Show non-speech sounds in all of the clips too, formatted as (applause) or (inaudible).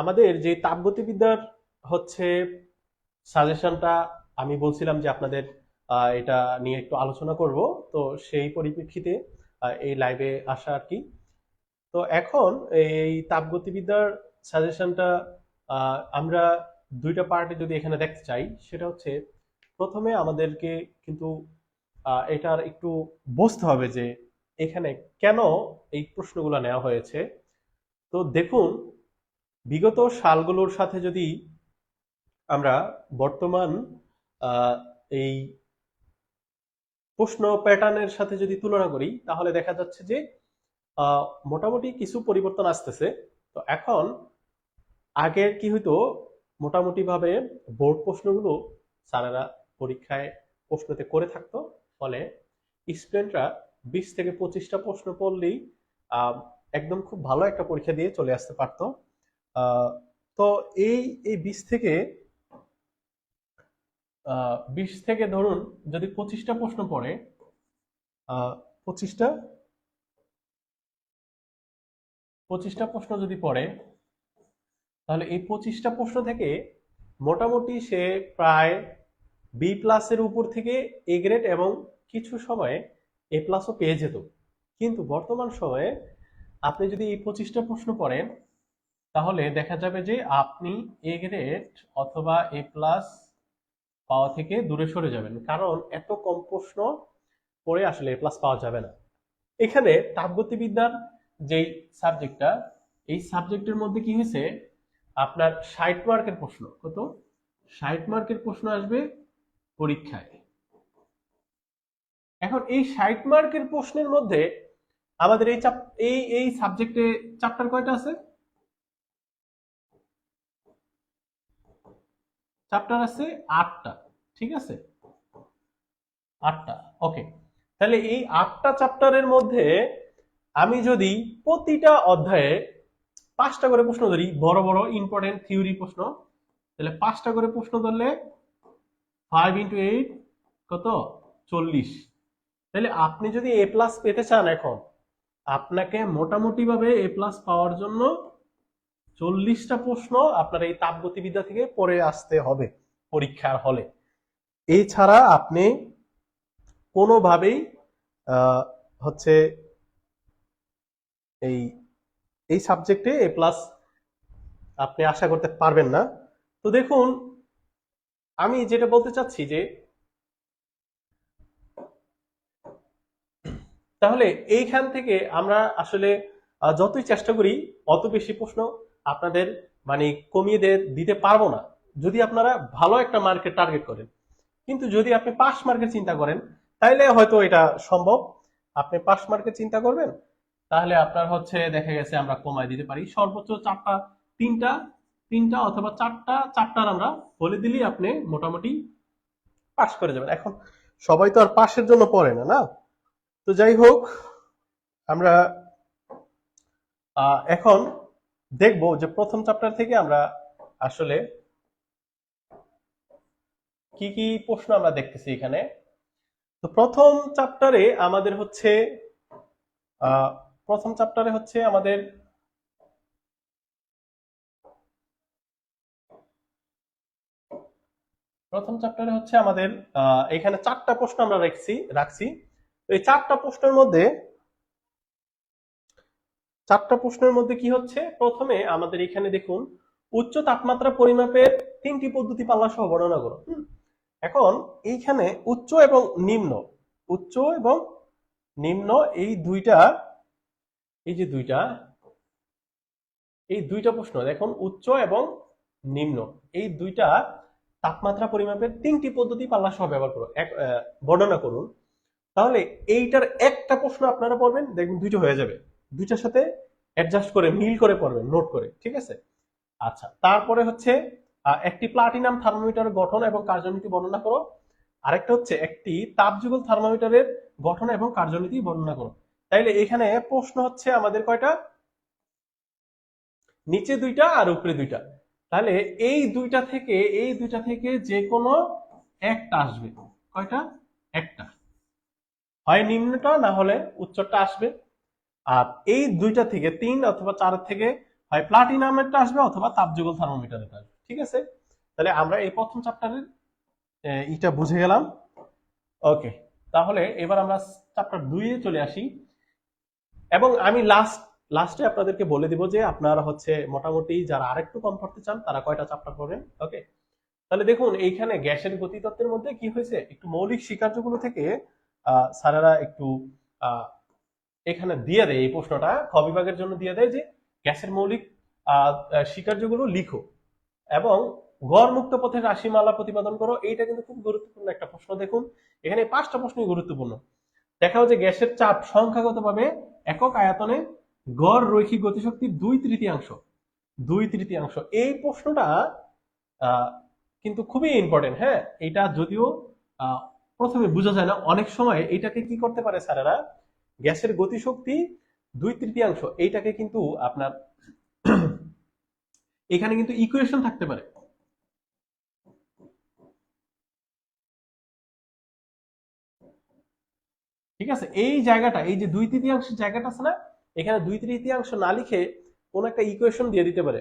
আমাদের যে তাপগতিবিদ্যার হচ্ছে সাজেশনটা আমি বলছিলাম যে আপনাদের এটা নিয়ে একটু আলোচনা করব। তো সেই পরিপ্রেক্ষিতে এই লাইভে আসা আর কি। তো এখন এই তাপগতিবিদ্যার সাজেশনটা আমরা দুইটা পার্টে যদি এখানে দেখতে চাই, সেটা হচ্ছে প্রথমে আমাদেরকে কিন্তু এটার একটু বুঝতে হবে যে এখানে কেন এই প্রশ্নগুলো নেওয়া হয়েছে। তো দেখুন বিগত সালগুলোর সাথে যদি আমরা বর্তমান এই প্রশ্ন প্যাটার্নের সাথে যদি তুলনা করি, তাহলে দেখা যাচ্ছে যে মোটামুটি কিছু পরিবর্তন আসতেছে। তো এখন আগের কি হইতো মোটামুটি ভাবে বোর্ড প্রশ্নগুলো স্যারেরা পরীক্ষায় প্রশ্নতে করে থাকতো। ফলে স্টুডেন্টরা বিশ থেকে পঁচিশটা প্রশ্ন পড়লেই একদম খুব ভালো একটা পরীক্ষা দিয়ে চলে আসতে পারতো। তো এই এই বিশ থেকে বিশ থেকে ধরুন যদি পঁচিশটা প্রশ্ন পড়ে পঁচিশটা পঁচিশটা প্রশ্ন যদি পড়ে, তাহলে এই পঁচিশটা প্রশ্ন থেকে মোটামুটি সে প্রায় বি প্লাসের উপর থেকে এ গ্রেড এবং কিছু সময়ে এ প্লাসও পেয়ে যেত। কিন্তু বর্তমান সময়ে আপনি যদি এই পঁচিশটা প্রশ্ন পড়েন তাহলে দেখা যাবে যে আপনি এ গ্রেড অথবা এ প্লাস পাওয়া থেকে দূরে সরে যাবেন। কারণ এত কম প্রশ্ন পড়ে আসলে এ প্লাস পাওয়া যাবে না। এখানে তাপগতিবিদ্যার যেই সাবজেক্টটা এই সাবজেক্টের মধ্যে কি হয়েছে? আপনার ষাট মার্কের প্রশ্ন। কত? ষাট মার্কের প্রশ্ন আসবে পরীক্ষায়। এখন এই ষাট মার্কের প্রশ্নের মধ্যে আমাদের এই চাপ এই এই সাবজেক্টে চ্যাপ্টার কয়টা আছে? চ্যাপ্টার আছে আটটা, ঠিক আছে? আটটা ওকে তাহলে এই আটটা চ্যাপ্টারের মধ্যে আমি যদি প্রতিটা অধ্যায়ে পাঁচটা করে প্রশ্ন ধরি, বড় বড় ইম্পর্টেন্ট থিওরি প্রশ্ন, তাহলে পাঁচটা করে প্রশ্ন ধরলে ফাইভ ইন্টু এইট কত? চল্লিশ। তাহলে আপনি যদি এ প্লাস পেতে চান এখন, আপনাকে মোটামুটি ভাবে এ প্লাস পাওয়ার জন্য চল্লিশটা প্রশ্ন আপনার এই তাপগতিবিদ্যা থেকে পরে আসতে হবে পরীক্ষার হলে। এছাড়া আপনি কোনোভাবেই হচ্ছে এই এই সাবজেক্টে এ প্লাস আপনি আশা করতে পারবেন না। তো দেখুন, আমি যেটা বলতে চাচ্ছি যে, তাহলে এইখান থেকে আমরা আসলে যতই চেষ্টা করি, অত বেশি প্রশ্ন আপনাদের মানে কমিয়ে দে- দিতে পারব না। যদি আপনারা ভালো একটা মার্কেট টার্গেট করেন। কিন্তু যদি আপনি পাস মার্কেট চিন্তা করেন, তাইলে হয়তো এটা সম্ভব। আপনি পাস মার্কেট চিন্তা করবেন, তাহলে আপনার হচ্ছে দেখা গেছে আমরা কমায় দিতে পারি। সর্বোচ্চ চারটা, তিনটা তিনটা অথবা চারটা, চারটার আমরা বলে দিলেই আপনি মোটামুটি পাস করে যাবেন। এখন সবাই তো আর পাশের জন্য পড়ে না না? তো যাই হোক, আমরা এখন দেখব যে প্রথম চ্যাপ্টার থেকে আমরা আসলে কি কি প্রশ্ন আমরা দেখতেছি এখানে। তো প্রথম চ্যাপ্টারে আমাদের হচ্ছে প্রথম চ্যাপ্টারে হচ্ছে আমাদের প্রথম চ্যাপ্টারে হচ্ছে আমাদের এখানে চারটা প্রশ্ন আমরা রাখছি রাখছি। এই চারটা প্রশ্নের মধ্যে চারটা প্রশ্নের মধ্যে কি হচ্ছে? প্রথমে আমাদের এখানে দেখুন, উচ্চ তাপমাত্রা পরিমাপের তিনটি পদ্ধতি পাল্লা সহ বর্ণনা করো। এখন এইখানে উচ্চ এবং নিম্ন, উচ্চ এবং নিম্ন এই দুইটা, এই যে দুইটা, এই দুইটা প্রশ্ন, দেখুন, উচ্চ এবং নিম্ন, এই দুইটা তাপমাত্রা পরিমাপের তিনটি পদ্ধতি পাল্লা সহ ব্যবহার করো। বর্ণনা করুন। তাহলে এইটার একটা প্রশ্ন আপনারা পড়বেন, দেখবেন দুইটা হয়ে যাবে। দুইটার সাথে অ্যাডজাস্ট করে, মিল করে পড়বেন নোট করে, ঠিক আছে? আচ্ছা তারপরে হচ্ছে একটি প্লাটিনাম থার্মোমিটার গঠন এবং কার্যনীতি বর্ণনা করো। আরেকটা হচ্ছে একটি তাপযুগল থার্মোমিটারের গঠন এবং কার্যনীতি বর্ণনা করো। তাইলে এখানে প্রশ্ন হচ্ছে আমাদের কয়টা? নিচে দুইটা আর উপরে দুইটা। তাহলে এই দুইটা থেকে, এই দুইটা থেকে যে কোনো একটা আসবে। কয়টা? একটা। হয় নিম্নটা, না হলে উচ্চটা আসবে। আর এই দুইটা থেকে তিন অথবা চার থেকে হয় প্লাটিনামেরটা আসবে অথবা তাপযুগল থার্মোমিটারেরটা আসবে, ঠিক আছে? তাহলে আমরা এই প্রথম চ্যাপ্টারের ইটা বুঝে গেলাম। ওকে তাহলে এবার আমরা চ্যাপ্টার দুইয়ে চলে আসি। এবং আমি লাস্ট লাস্টে আপনাদেরকে বলে দিব যে আপনারা হচ্ছে মোটামুটি যারা আরেকটু কম পড়তে চান, তারা কয়টা চ্যাপ্টার পড়বেন? ওকে তাহলে দেখুন, এইখানে গ্যাসের গতিতত্ত্বের মধ্যে কি হয়েছে? একটু মৌলিক স্বীকার্যগুলো থেকে স্যারেরা একটু এখানে দিয়ে দেয়, এই প্রশ্নটা খ বিভাগের জন্য দিয়ে দেয় যে গ্যাসের মৌলিক স্বীকার্যগুলো লিখো এবং গড় মুক্ত পথের রাশিমালা প্রতিপাদন করো। এইটা কিন্তু খুব গুরুত্বপূর্ণ একটা প্রশ্ন। দেখুন, এখানে পাঁচটা প্রশ্নই গুরুত্বপূর্ণ। দেখাও যে গ্যাসের চাপ সংখ্যাগতভাবে একক আয়তনে গড় রৈখিক গতিশক্তির দুই তৃতীয়াংশ দুই তৃতীয়াংশ। এই প্রশ্নটা কিন্তু খুবই ইম্পর্টেন্ট হ্যাঁ? এটা যদিও প্রথমে বোঝা যায় না। অনেক সময় এটাকে কি করতে পারে স্যারেরা? গ্যাসের গতিশক্তি দুই তৃতীয়াংশ, এইটাকে কিন্তু আপনার এখানে কিন্তু ইকুয়েশন থাকতে পারে। ঠিক আছে? এই জায়গাটা, এই যে দুই তৃতীয়াংশ জায়গাটা আছে না, এখানে দুই তৃতীয়াংশ না লিখে কোন একটা ইকুয়েশন দিয়ে দিতে পারে।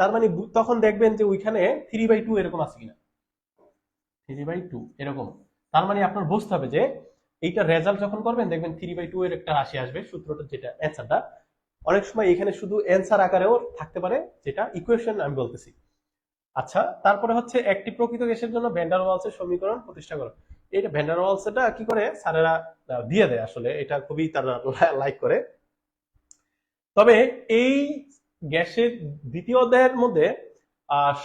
তার মানে তখন দেখবেন যে ওইখানে থ্রি বাই টু এরকম আছে কিনা। থ্রি বাই টু এরকম। তার মানে আপনার বুঝতে হবে যে এইটা রেজাল্ট যখন করবেন, দেখবেন থ্রি বাই টু এর একটা রাশি আসবে, সূত্রটা যেটা অ্যান্সারটা অনেক সময় এখানে শুধু অ্যান্সার আকারেও থাকতে পারে, যেটা ইকুয়েশন আমি বলতেছি। আচ্ছা তারপরে হচ্ছে একটি প্রকৃত গ্যাসের জন্য ভ্যান্ডার ওয়ালসের সমীকরণ প্রতিষ্ঠা করো। এটা ভ্যান্ডার ওয়ালসটা কি করে? স্যারেরা দিয়ে দেয় আসলে, এটা খুবই তারা (laughs) লাইক করে। তবে এই গ্যাসের দ্বিতীয় অধ্যায়ের মধ্যে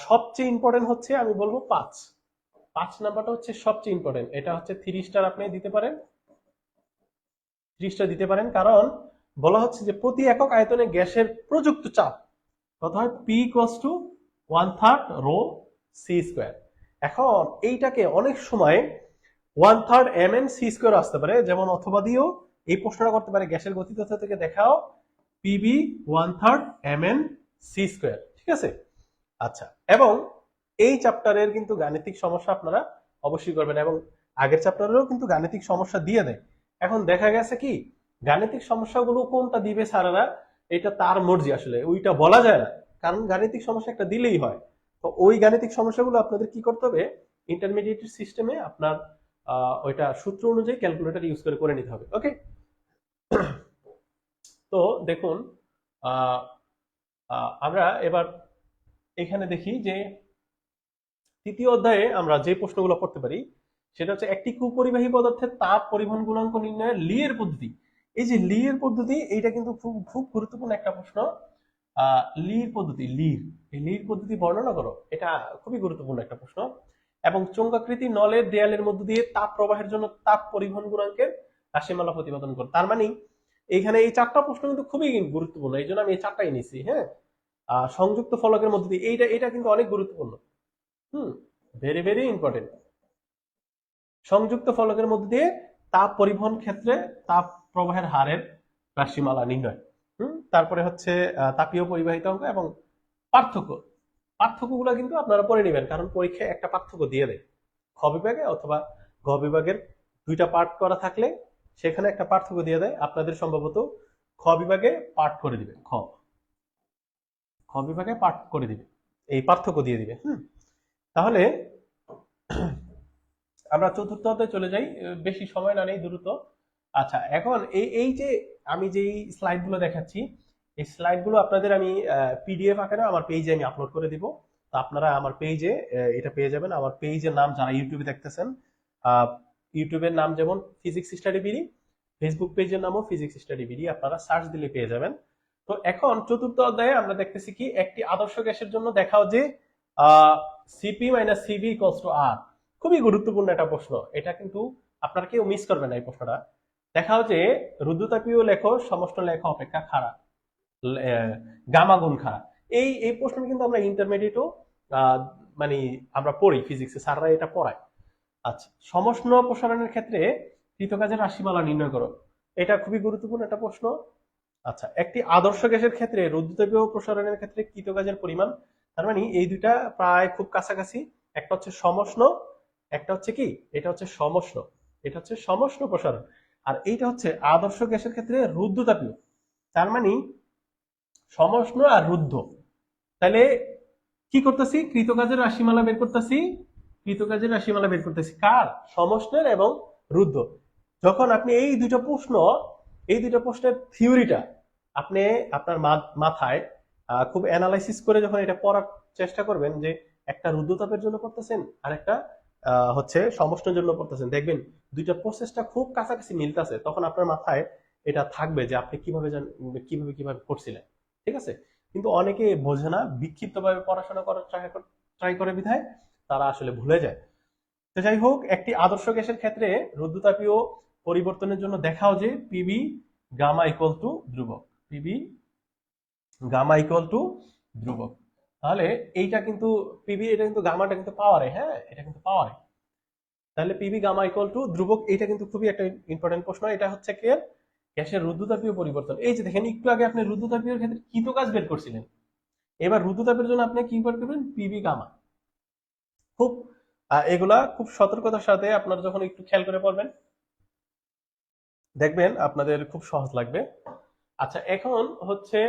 সবচেয়ে ইম্পর্টেন্ট হচ্ছে, আমি বলব পাঁচ। পাঁচ নাম্বারটা হচ্ছে সবচেয়ে ইম্পর্টেন্ট এটা হচ্ছে থ্রি স্টার আপনি দিতে পারেন। থ্রি স্টার দিতে পারেন, কারণ বলা হচ্ছে যে প্রতি একক আয়তনে গ্যাসের প্রযুক্ত চাপ কত হয়? P equals to one third rho C square এখন এইটাকে অনেক সময় one third M N C square আসতে পারে, যেমন অথবা দিয়েও এই প্রশ্নটা করতে পারে, গ্যাসের গতিতত্ত্ব থেকে দেখাও PV one third M N C square ঠিক আছে? আচ্ছা এবং এই চ্যাপ্টারের কিন্তু গাণিতিক সমস্যা আপনারা অবশ্যই করবেন এবং আগের চ্যাপ্টারেরও কিন্তু গাণিতিক সমস্যা দিয়ে দেয়। এখন দেখা গেছে কি, গাণিতিক সমস্যাগুলো কোনটা দিবে স্যারেরা, এটা তার মর্জি আসলে, ওইটা বলা যায় না। কারণ গাণিতিক সমস্যা একটা দিলেই হয়। তো ওই গাণিতিক সমস্যাগুলো আপনাদের কি করতে হবে ইন্টারমিডিয়েট সিস্টেমে আপনার ওইটা সূত্র অনুযায়ী ক্যালকুলেটর ইউজ করে করে নিতে হবে ওকে তো দেখুন আমরা এবার এখানে দেখি যে তৃতীয় অধ্যায়ে আমরা যে প্রশ্নগুলো করতে পারি, সেটা হচ্ছে একটি কুপরিবাহী পদার্থের তাপ পরিবহন গুণাঙ্ক নির্ণয়ের লিয়ের পদ্ধতি। এই যে লিয়ের পদ্ধতি, এইটা কিন্তু খুব খুব গুরুত্বপূর্ণ একটা প্রশ্ন। লির পদ্ধতি, লির, এই লির পদ্ধতি বর্ণনা করো, এটা খুবই গুরুত্বপূর্ণ একটা প্রশ্ন। এবং চঙ্কাকৃতি নলের দেয়ালের মধ্য দিয়ে তাপ প্রবাহের জন্য তাপ পরিবহন গুণাঙ্কের রাশিমালা প্রতিপাদন করো। তার মানে এইখানে এই চারটা প্রশ্ন কিন্তু খুবই গুরুত্বপূর্ণ, এই জন্য আমি এই চারটাই নিছি হ্যাঁ? সংযুক্ত ফলকের মধ্যে দিয়ে, এইটা এটা কিন্তু অনেক গুরুত্বপূর্ণ। হুম ভেরি ভেরি ইম্পর্টেন্ট সংযুক্ত ফলকের মধ্যে দিয়ে তাপ পরিবহন ক্ষেত্রে তাপ প্রবাহের হারের রাশিমালা নির্ণয়। হুম, তারপরে হচ্ছে তাপীয় পরিবাহিত অঙ্ক এবং পার্থক্য। পার্থক্যগুলো কিন্তু আপনারা পড়ে নেবেন, কারণ পরীক্ষায় একটা পার্থক্য দিয়ে দেয়। খ বিভাগে অথবা গ বিভাগের দুইটা পার্ট করা থাকলে সেখানে একটা পার্থক্য দিয়ে দেয়। আপনাদের সম্ভবত খ বিভাগে পাঠ করে দিবে, খ। খ বিভাগে পাঠ করে দিবে, এই পার্থক্য দিয়ে দিবে, হুম। তাহলে আমরা চতুর্থ চলে যাই। বেশি সময় না নেই, দ্রুত। আচ্ছা এখন এই এই যে আমি যেই স্লাইডগুলো দেখাচ্ছি, এই স্লাইডগুলো আপনাদের আমি পিডিএফ আকারে আমার পেজে আমি আপলোড করে দিব। তো আপনারা আমার পেজে এটা পেয়ে যাবেন। আমার পেজের নাম যারা ইউটিউবে দেখতেছেন ইউটিউবের নাম যেমন ফিজিক্স স্টাডি বিডি ফেসবুক পেজের নামও ফিজিক্স স্টাডি বিডি আপনারা সার্চ দিলে পেয়ে যাবেন। তো এখন চতুর্থ অধ্যায়ে আমরা দেখতেছি কি, একটি আদর্শ গ্যাসের জন্য দেখাও যে CP minus CV equals to আর খুবই গুরুত্বপূর্ণ একটা প্রশ্ন। এটা কিন্তু আপনারা কেউ মিস করবেন না এই প্রশ্নটা। দেখাও যে রুদ্রতাপীয় লেখ, সমষ্ট লেখ, অপেক্ষা খারাপ গামা গুণ খারাপ এই এই প্রশ্ন কিন্তু আমরা ইন্টারমিডিয়েটও মানে আমরা পড়ি ফিজিক্সে স্যাররা এটা পড়ায়। আচ্ছা সমষ্ণ প্রসারণের ক্ষেত্রে কৃতকাজের রাশিমালা নির্ণয় করো। এটা খুবই গুরুত্বপূর্ণ একটা প্রশ্ন। আচ্ছা একটি আদর্শ গ্যাসের ক্ষেত্রে রুদ্রতাপীয় প্রসারণের ক্ষেত্রে কৃতকাজের পরিমাণ তার মানে এই দুইটা প্রায় খুব কাছাকাছি। একটা হচ্ছে সমষ্ণ, একটা হচ্ছে কি? এটা হচ্ছে সমষ্ণ। এটা হচ্ছে সমষ্ণ প্রসারণ। আর এইটা হচ্ছে আদর্শ গ্যাসের ক্ষেত্রে রুদ্রতাপীয় তার মানে সমষ্ণ আর রুদ্ধ। তাহলে কি করতেছি? কৃতকাজের রাশিমালা বের করতেছি। কৃতকাজের রাশিমালা বের করতেছি কার? সমষ্ণের এবং রুদ্ধ। যখন আপনি এই দুইটা প্রশ্ন, এই দুইটা প্রশ্নের থিওরিটা আপনি আপনার মাথায় খুব অ্যানালাইসিস করে যখন এটা পড়ার চেষ্টা করবেন যে একটা রুদ্ধতাপের জন্য পড়তেছেন আর একটা হচ্ছে সমষ্ণের জন্য পড়তেছেন। দেখবেন দুইটা প্রসেসটা খুব কাছাকাছি মিলতেছে, তখন আপনার মাথায় এটা থাকবে যে আপনি কীভাবে জান, কীভাবে কীভাবে করছিলেন ঠিক আছে? কিন্তু অনেকে বোঝে না, বিক্ষিপ্তভাবে পড়াশোনা করার ট্রাই করে বিধায় তারা আসলে ভুলে যায়। তো যাই হোক, একটি আদর্শ গ্যাসের ক্ষেত্রে রুদ্রতাপীয় পরিবর্তনের জন্য দেখাও যে পিবি গামা ইকুয়াল টু ধ্রুবক। পিবি গামা ইকুয়াল টু ধ্রুবক। তাহলে এইটা কিন্তু পিবি এটা কিন্তু গামাটা কিন্তু পাওয়ারে হ্যাঁ? এটা কিন্তু পাওয়ারে তাহলে পিবি গামা ইকুয়াল টু ধ্রুবক এটা কিন্তু খুবই একটা ইম্পর্টেন্ট প্রশ্ন। এটা হচ্ছে কি? গ্যাসের রুদ্ধতাপীয় পরিবর্তন। এই যে দেখেন, একটু আগে আপনি রুদ্ধতাপীয় ক্ষেত্রে কৃত কাজ বের করছিলেন? এবার রুদ্ধতাপের জন্য আপনি কি বের করবেন? পিবি গামা খুব এগুলা খুব সতর্কতার সাথে আপনারা যখন একটু খেয়াল করে পড়বেন, দেখবেন আপনাদের খুব সহজ লাগবে। আচ্ছা এখন হচ্ছে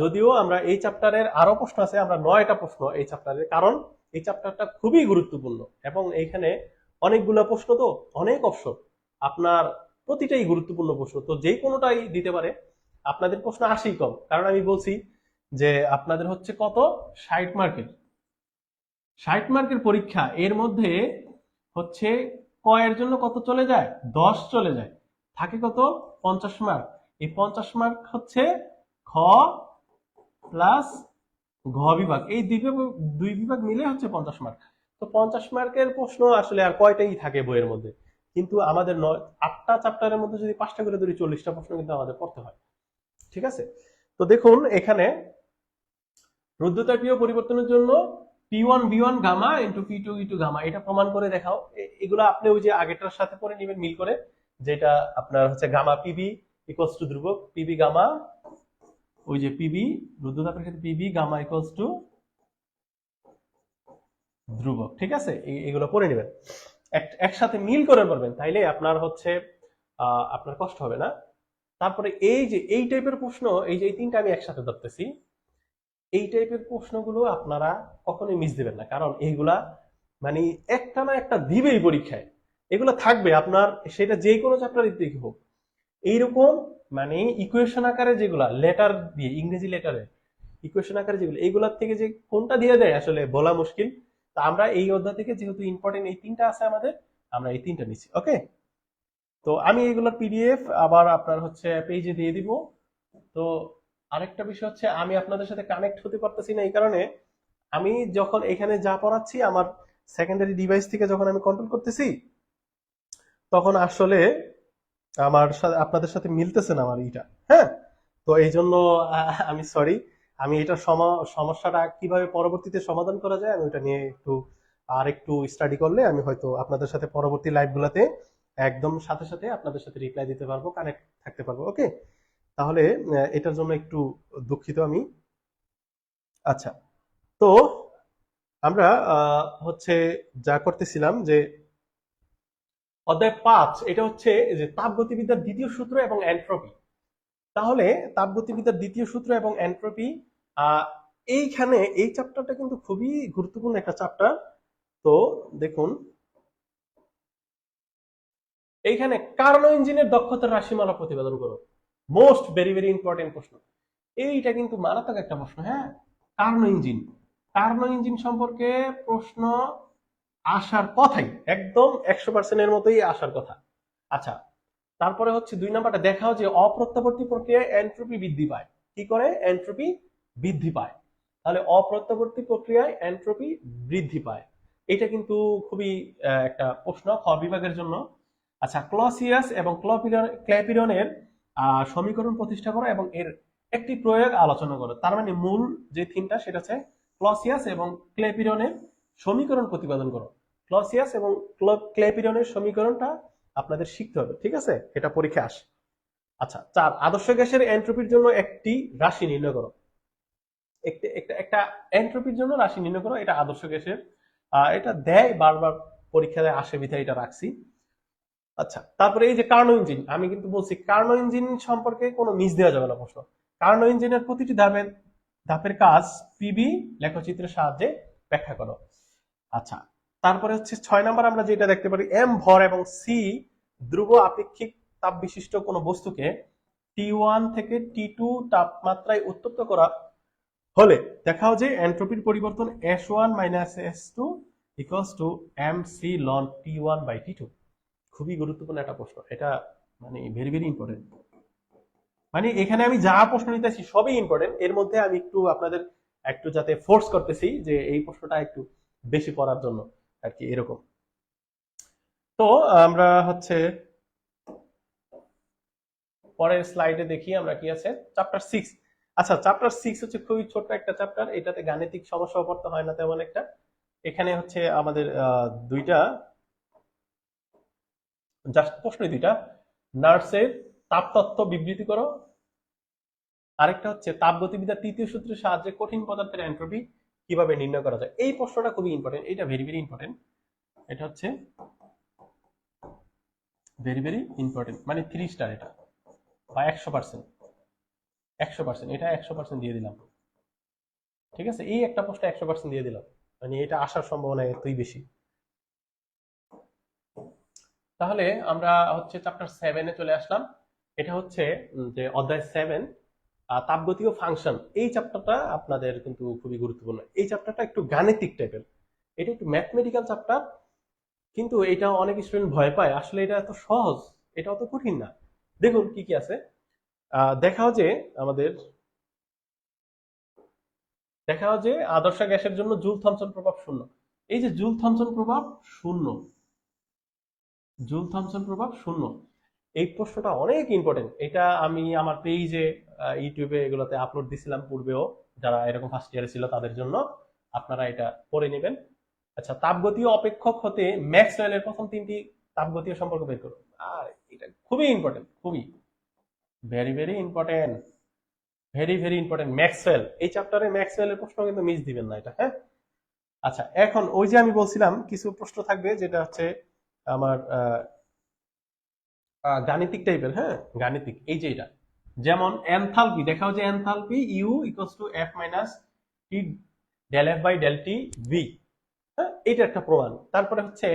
যদিও আমরা এই চ্যাপ্টারের আরও প্রশ্ন আছে, আমরা নয়টা প্রশ্ন এই চ্যাপ্টারের কারণ এই চ্যাপ্টারটা খুবই গুরুত্বপূর্ণ এবং এইখানে অনেকগুলো প্রশ্ন তো, অনেক অপশন আপনার প্রতিটাই গুরুত্বপূর্ণ প্রশ্ন। তো যে কোনোটাই দিতে পারে, আপনাদের প্রশ্ন আসেই কম। কারণ আমি বলছি যে আপনাদের হচ্ছে কত? ষাট মার্কের ষাট মার্কের পরীক্ষা, এর মধ্যে হচ্ছে কয়ের জন্য কত চলে যায়? দশ চলে যায়। থাকে কত? পঞ্চাশ মার্ক এই পঞ্চাশ মার্ক হচ্ছে খ প্লাস ঘ বিভাগ। এই দুই দুই বিভাগ মিলে হচ্ছে পঞ্চাশ মার্ক তো পঞ্চাশ মার্কের প্রশ্ন আসলে আর কয়টাই থাকে বইয়ের মধ্যে? কিন্তু আমাদের আটটা চ্যাপ্টারের মধ্যে যদি পাঁচটা করে ধরি, চল্লিশটা প্রশ্ন কিন্তু আমাদের পড়তে হয়। ঠিক আছে? তো দেখুন, এখানে রুদ্ধতাপীয় পরিবর্তনের জন্য P one V one gamma into P two gamma এটা প্রমাণ করে দেখাও। এগুলো আপনি ওই যে আগেরটার সাথে পরে নেবেন, মিল করে, যেটা আপনার হচ্ছে গামা পিবি ইকুয়ালস টু ধ্রুবক পিবি গামা ওই যে পিবি রুদ্ধতাপের ক্ষেত্রে পিবি গামা ইকুয়ালস টু ধ্রুবক, ঠিক আছে? এগুলো পড়ে নেবেন। একসাথে মিল করে পড়বেন, তাইলে আপনার হচ্ছে আপনার কষ্ট হবে না। তারপরে এই যে, এই টাইপের প্রশ্ন, এই যে, এই তিনটা আমি একসাথে ধরতেছি, এই টাইপের প্রশ্নগুলো আপনারা কখনোই মিস দেবেন না, কারণ এইগুলা মানে একটা না একটা দিবেই পরীক্ষায়। এগুলো থাকবে, আপনার, সেটা যে কোনো চ্যাপ্টারের দিকে হোক। এইরকম মানে ইকুয়েশন আকারে যেগুলা লেটার দিয়ে, ইংরেজি লেটারে ইকুয়েশন আকারে যেগুলো, এইগুলার থেকে যে কোনটা দিয়ে দেয় আসলে বলা মুশকিল। তা আমরা এই অধ্যায় থেকে যেহেতু ইম্পর্টেন্ট এই তিনটা আছে আমাদের, আমরা এই তিনটা নিচ্ছি ওকে তো আমি এইগুলোর পিডিএফ আবার আপনার হচ্ছে পেজে দিয়ে দিব। তো আরেকটা বিষয় হচ্ছে, আমি আপনাদের সাথে কানেক্ট হতে পারতেছি না এই কারণে, আমি যখন এখানে যা পড়াচ্ছি, আমার সেকেন্ডারি ডিভাইস থেকে যখন আমি কন্ট্রোল করতেছি, তখন আসলে আমার সাথে আপনাদের সাথে মিলতেছে না আমার এইটা হ্যাঁ? তো এই জন্য আমি সরি আমি এটা সম- সমস্যাটা কীভাবে পরবর্তীতে সমাধান করা যায়, আমি ওটা নিয়ে একটু আর একটু স্টাডি করলে আমি হয়তো আপনাদের সাথে পরবর্তী লাইভগুলোতে একদম সাথে সাথে আপনাদের সাথে রিপ্লাই দিতে পারব কানেক্ট থাকতে পারব ওকে তাহলে এটার জন্য একটু দুঃখিত আমি। আচ্ছা তো আমরা হচ্ছে যা করতেছিলাম যে অধ্যায় পাঁচ, এটা হচ্ছে যে তাপগতিবিদ্যার দ্বিতীয় সূত্র এবং এন্ট্রপি। তাহলে তাপগতিবিদ্যার দ্বিতীয় সূত্র এবং এন্ট্রপি এইখানে এই চ্যাপ্টারটা কিন্তু খুবই গুরুত্বপূর্ণ একটা চ্যাপ্টার। তো দেখুন, এইখানে কার্নো ইঞ্জিনের দক্ষতার রাশিমালা প্রতিবেদন করো। মোস্ট ভেরি ভেরি ইম্পর্টেন্ট প্রশ্ন। এইটা কিন্তু মারাত্মক একটা প্রশ্ন হ্যাঁ? Karnaugh engine. কার্নো ইঞ্জিন সম্পর্কে প্রশ্ন আসার কথাই। একদম একশো পার্সেন্টের মতোই আসার কথা। আচ্ছা তারপরে হচ্ছে দুই নাম্বারটা, দেখাও যে অপ্রত্যাবর্তী প্রক্রিয়ায় এন্ট্রপি বৃদ্ধি পায়। কি করে? এন্ট্রপি বৃদ্ধি পায়। তাহলে অপ্রত্যাবর্তী প্রক্রিয়ায় এন্ট্রপি বৃদ্ধি পায়। এটা কিন্তু খুবই একটা প্রশ্ন খ বিভাগের জন্য। আচ্ছা ক্লসিয়াস এবং ক্ল্যাপিরনের সমীকরণ প্রতিষ্ঠা করো এবং এর একটি প্রয়োগ আলোচনা করো। তার মানে মূল যে থিমটা, সেটা হচ্ছে ক্লসিয়াস এবং ক্লেপিরনের সমীকরণ প্রতিপাদন করো। ক্লসিয়াস এবং ক্ল- ক্লেপিরনের সমীকরণটা আপনাদের শিখতে হবে, ঠিক আছে? এটা পরীক্ষা আসে। আচ্ছা চার, আদর্শ গ্যাসের এন্ট্রপির জন্য একটি রাশি নির্ণয় করো। একটা একটা এন্ট্রপির জন্য রাশি নির্ণয় করো, এটা আদর্শ গ্যাসের এটা দেয়, বারবার পরীক্ষায় আসে, বিধায় এটা রাখছি। আচ্ছা তারপরে এই যে কার্নো ইঞ্জিন, আমি কিন্তু বলছি কার্নো ইঞ্জিন সম্পর্কে কোনো মিস দেওয়া যাবে না প্রশ্ন। কার্নো ইঞ্জিনের প্রতিটি ধাপের ধাপের কাজ পিবি লেখচিত্রের সাহায্যে ব্যাখ্যা করো। আচ্ছা তারপরে হচ্ছে ছয় নম্বর আমরা যেটা দেখতে পারি এম ভর এবং সি ধ্রুব আপেক্ষিক তাপ বিশিষ্ট কোনো বস্তুকে টি ওয়ান থেকে টি টু তাপমাত্রায় উত্তপ্ত করা হলে দেখাও যে এন্ট্রপির পরিবর্তন S one minus S two equals to M C ln T one by T two খুবই গুরুত্বপূর্ণ একটা প্রশ্ন, এটা মানে ভেরি ভেরি ইম্পর্টেন্ট মানে এখানে আমি যা প্রশ্ন নিতেছি সবই ইম্পর্টেন্ট এর মধ্যে আমি একটু আপনাদের একটু যাতে ফোর্স করতেছি যে এই প্রশ্নটা একটু বেশি পড়ার জন্য। আর কি এরকম। তো আমরা হচ্ছে পরের স্লাইডে দেখি আমরা কি আছে? চ্যাপ্টার সিক্স আচ্ছা চ্যাপ্টার সিক্স হচ্ছে খুবই ছোট্ট একটা চ্যাপ্টার এটাতে গাণিতিক সমস্যা পড়তে হয় না তেমন একটা। এখানে হচ্ছে আমাদের দুইটা জাস্ট প্রশ্ন দুইটা। নার্সের তাপতত্ত্ব বিবৃতি করো। আরেকটা হচ্ছে তাপগতিবিদ্যার তৃতীয় সূত্রের সাহায্যে কঠিন পদার্থের এন্ট্রপি কীভাবে নির্ণয় করা যায়? এই প্রশ্নটা খুবই ইম্পর্টেন্ট এটা ভেরি ভেরি ইম্পর্টেন্ট এটা হচ্ছে ভেরি ভেরি ইম্পর্টেন্ট মানে থ্রি স্টার এটা, বা একশো পার্সেন্ট একশো পার্সেন্ট এটা একশো পার্সেন্ট দিয়ে দিলাম। ঠিক আছে? এই একটা প্রশ্ন একশো পার্সেন্ট দিয়ে দিলাম মানে এটা আসার সম্ভাবনা এতই বেশি। তাহলে আমরা হচ্ছে চ্যাপ্টার সেভেনে চলে আসলাম। এটা হচ্ছে যে অধ্যায় সেভেন তাপগতীয় ফাংশন এই চ্যাপ্টারটা আপনাদের কিন্তু খুবই গুরুত্বপূর্ণ। এই চ্যাপ্টারটা একটু গাণিতিক টাইপের এটা একটু ম্যাথমেটিক্যাল চ্যাপ্টার কিন্তু এটা অনেক স্টুডেন্ট ভয় পায়। আসলে এটা এত সহজ এটা অত কঠিন না। দেখুন কি কি আছে। দেখাও যে আমাদের, দেখা যে আদর্শ গ্যাসের জন্য জুল থমসন প্রভাব শূন্য। এই যে জুল থমসন প্রভাব শূন্য জুল থমসন প্রভাব শূন্য। এই প্রশ্নটা অনেক ইম্পর্টেন্ট এটা আমি আমার পেজে ইউটিউবে এগুলোতে আপলোড দিছিলাম পূর্বেও। যারা এরকম ফার্স্ট ইয়ারে ছিল তাদের জন্য আপনারা এটা পড়ে নেবেন। আচ্ছা তাপগতীয় অপেক্ষক হতে ম্যাক্সওয়েলের প্রথম তিনটি তাপগতীয় সম্পর্ক বের করুন। আর, এটা খুবই ইম্পর্টেন্ট খুবই। Very very important very very important Maxwell. এই চ্যাপ্টারে ম্যাক্সওয়েলের প্রশ্ন কিন্তু মিস দিবেন না এটা হ্যাঁ? আচ্ছা এখন ওই যে আমি বলছিলাম, কিছু প্রশ্ন থাকবে যেটা হচ্ছে আমার গাণিতিক টাইপের হ্যাঁ? গাণিতিক, এই যে এটা। যেমন এনথালপি, দেখাও যে enthalpy, U equals to F minus T del F by del T V হ্যাঁ? এটা একটা প্রমাণ। তারপরে হচ্ছে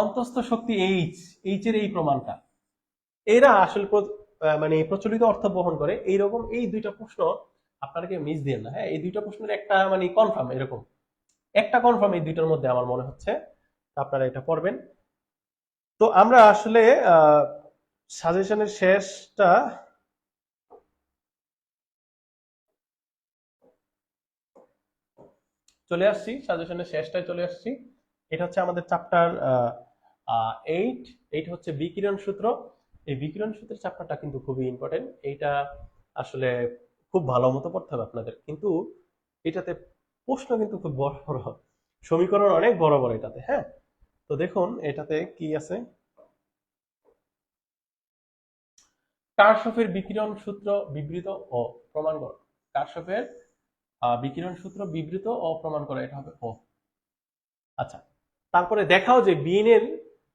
অন্তস্থ শক্তি এইচ এইচ এর এই প্রমাণটা। এরা আসলে মানে প্রচলিত অর্থ বহন করে। এইরকম এই দুইটা প্রশ্ন আপনারা মিস দিয়ে না হ্যাঁ? এই দুইটা প্রশ্নের একটা মানে কনফার্ম এরকম। একটা কনফার্ম এই দুইটার মধ্যে আমার মনে হচ্ছে, আপনারা এটা পড়বেন। তো আমরা আসলে সাজেশনের শেষটা চলে আসছি সাজেশনের শেষটায় চলে আসছি। এটা হচ্ছে আমাদের চ্যাপ্টার এইট এইট হচ্ছে বিকিরণ সূত্র। এই বিকিরণ সূত্রের চ্যাপ্টারটা কিন্তু খুবই ইম্পর্টেন্ট এইটা আসলে খুব ভালো মতো পড়তে হবে আপনাদের। কিন্তু এটাতে প্রশ্ন কিন্তু খুব বড় বড়। সমীকরণ অনেক বড় বড় এটাতে হ্যাঁ? তো দেখুন, এটাতে কি আছে? কারশফের বিকিরণ সূত্র বিবৃত ও প্রমাণ করো। কারশফের বিকিরণ সূত্র বিবৃত ও প্রমাণ করা, এটা হবে ও। আচ্ছা তারপরে দেখাও যে বিএনের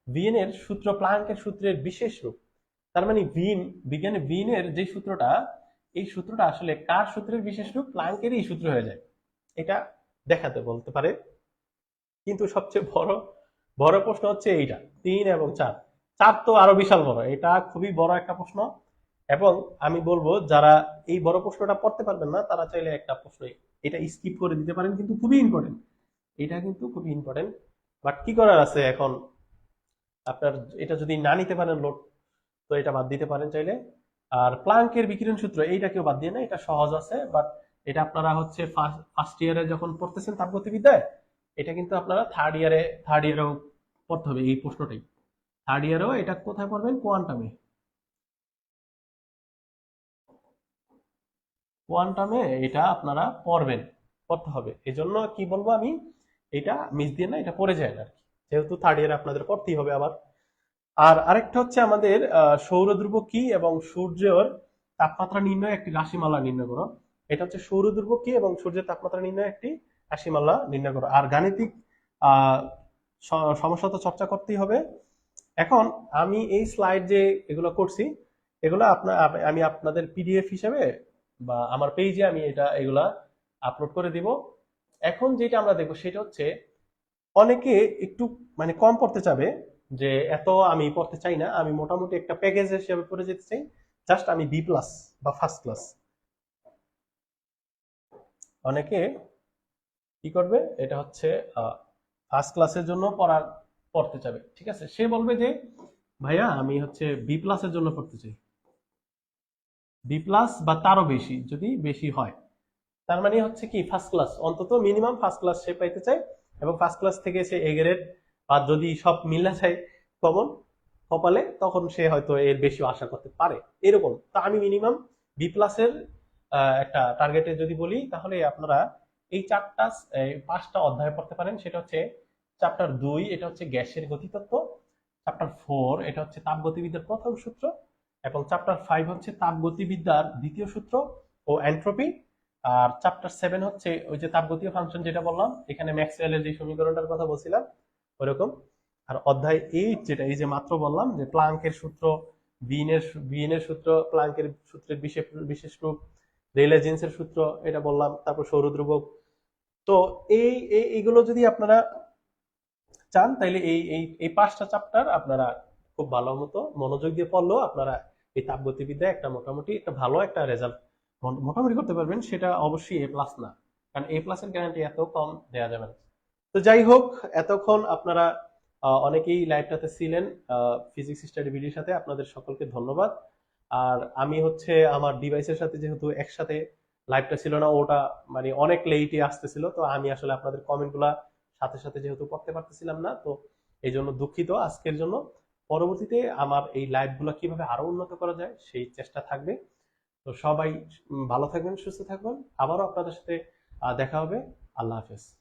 বিএনের সূত্র প্লাঙ্কের সূত্রের বিশেষ রূপ। তার মানে বিন, বিজ্ঞানে বিনের যে সূত্রটা, এই সূত্রটা আসলে কার সূত্রের বিশেষ রূপ? প্লাঙ্কেরই সূত্র হয়ে যায়। এটা দেখাতে বলতে পারে। কিন্তু সবচেয়ে বড় বড় প্রশ্ন হচ্ছে এইটা, তিন এবং চার। চার তো আরও বিশাল বড়, এটা খুবই বড় একটা প্রশ্ন। এবং আমি বলব, যারা এই বড় প্রশ্নটা পড়তে পারবেন না, তারা চাইলে একটা প্রশ্ন এটা স্কিপ করে দিতে পারেন, কিন্তু খুবই ইম্পর্টেন্ট এটা কিন্তু খুবই ইম্পর্টেন্ট বাট কি করার আছে এখন? আপনার এটা যদি না নিতে পারেন লোড তো এটা বাদ দিতে পারেন চাইলে। আর প্লাঙ্কের বিকিরণ সূত্র এইটা কেউ বাদ দিয়ে না, এটা সহজ আছে। বাট এটা আপনারা হচ্ছে ফার্স্ট ইয়ারে যখন পড়তেছেন তাপগতিবিদ্যায়, এটা কিন্তু আপনারা থার্ড ইয়ারে থার্ড ইয়ারেও পড়তে হবে এই প্রশ্নটাই। থার্ড ইয়ারেও এটা কোথায় পড়বেন? কোয়ান্টামে কোয়ান্টামে এটা আপনারা পড়বেন পড়তে হবে। এই জন্য কি বলব আমি? এটা মিস দিয়ে না এটা পড়ে যায় না আর কি যেহেতু থার্ড ইয়ারে আপনাদের পড়তেই হবে আবার। আর আরেকটা হচ্ছে আমাদের আহ, সৌর ধ্রুব কি এবং সূর্যের তাপমাত্রা নির্ণয় একটি রাশিমালা নির্ণয় করো। এটা হচ্ছে সৌর ধ্রুব কি এবং সূর্যের তাপমাত্রা নির্ণয় একটি রাশিমালা নির্ণয় করো। আর গাণিতিক সমস্যা তো চর্চা করতেই হবে। এখন আমি এই স্লাইড যে এগুলো করছি, এগুলো আপনার আমি আপনাদের পিডিএফ হিসেবে বা আমার পেজে আমি এটা, এগুলা আপলোড করে দিব। এখন যেটা আমরা দেখব সেটা হচ্ছে, অনেকে একটু মানে কম পড়তে চাবে যে এত আমি পড়তে চাই না, আমি মোটামুটি একটা প্যাকেজ হিসেবে পড়ে যেতে চাই জাস্ট আমি বি প্লাস বা ফার্স্ট ক্লাস অনেকে কি করবে? এটা হচ্ছে ফার্স্ট ক্লাসের জন্য পড়ার, পড়তে চাবে, ঠিক আছে? সে বলবে যে, ভাইয়া, আমি হচ্ছে বি প্লাসের জন্য পড়তে চাই। বি প্লাস বা তারও বেশি, যদি বেশি হয়। তার মানে হচ্ছে কি ফার্স্ট ক্লাস অন্তত মিনিমাম ফার্স্ট ক্লাস সে পাইতে চায় এবং ফার্স্ট ক্লাস থেকে সে এ গ্রেড বা যদি সব মিলা যায় কমন কপালে, তখন সে হয়তো এর বেশি আশা করতে পারে। এরকম। তা আমি মিনিমাম বি প্লাসের একটা টার্গেটে যদি বলি, তাহলে আপনারা এই চারটা পাঁচটা অধ্যায় পড়তে পারেন। সেটা হচ্ছে চ্যাপ্টার দুই, এটা হচ্ছে গ্যাসের গতিতত্ত্ব। চ্যাপ্টার ফোর এটা হচ্ছে তাপগতিবিদ্যার প্রথম সূত্র। এবং চ্যাপ্টার ফাইভ হচ্ছে তাপগতিবিদ্যার দ্বিতীয় সূত্র ও এন্ট্রপি আর চ্যাপ্টার সেভেন হচ্ছে ওই যে তাপগতীয় ফাংশন যেটা বললাম, এখানে ম্যাক্সওয়েলের যে সমীকরণটার কথা বলছিলাম, ওরকম। আর অধ্যায় এইট যেটা, এই যে মাত্র বললাম যে প্লাঙ্কের সূত্র, বিনের বিনের সূত্র, প্লাঙ্কের সূত্রের বিশেষ বিশেষ রূপ রেলেজেন্সের সূত্র, এটা বললাম। তারপর সৌরধ্রুবক তো এই, এই- এইগুলো যদি আপনারা চান, তাইলে এই এই এই পাঁচটা চ্যাপ্টার আপনারা খুব ভালো মতো মনোযোগ দিয়ে পড়লেও আপনারা এই তাপগতিবিদ্যায় একটা মোটামুটি একটা ভালো একটা রেজাল্ট মোটামুটি করতে পারবেন। সেটা অবশ্যই এ প্লাস না। কারণ এ প্লাসের গ্যারান্টি এত কম দেওয়া যাবে না। তো যাই হোক, এতক্ষণ আপনারা অনেকেই লাইভটাতে ছিলেন। ফিজিক্স স্টাডি ভিডিওর সাথে আপনাদের সকলকে ধন্যবাদ। আর আমি হচ্ছে আমার ডিভাইসের সাথে যেহেতু একসাথে লাইভটা ছিল না, ওটা মানে অনেক লেটে আসতেছিল, তো আমি আসলে আপনাদের কমেন্টগুলা সাথে সাথে যেহেতু পড়তে পারতেছিলাম না, তো এই জন্য দুঃখিত। আজকের জন্য পরবর্তীতে আমার এই লাইভগুলো কীভাবে আরও উন্নত করা যায় সেই চেষ্টা থাকবে। তো সবাই ভালো থাকবেন, সুস্থ থাকবেন। আবারও আপনাদের সাথে দেখা হবে। আল্লাহ হাফেজ।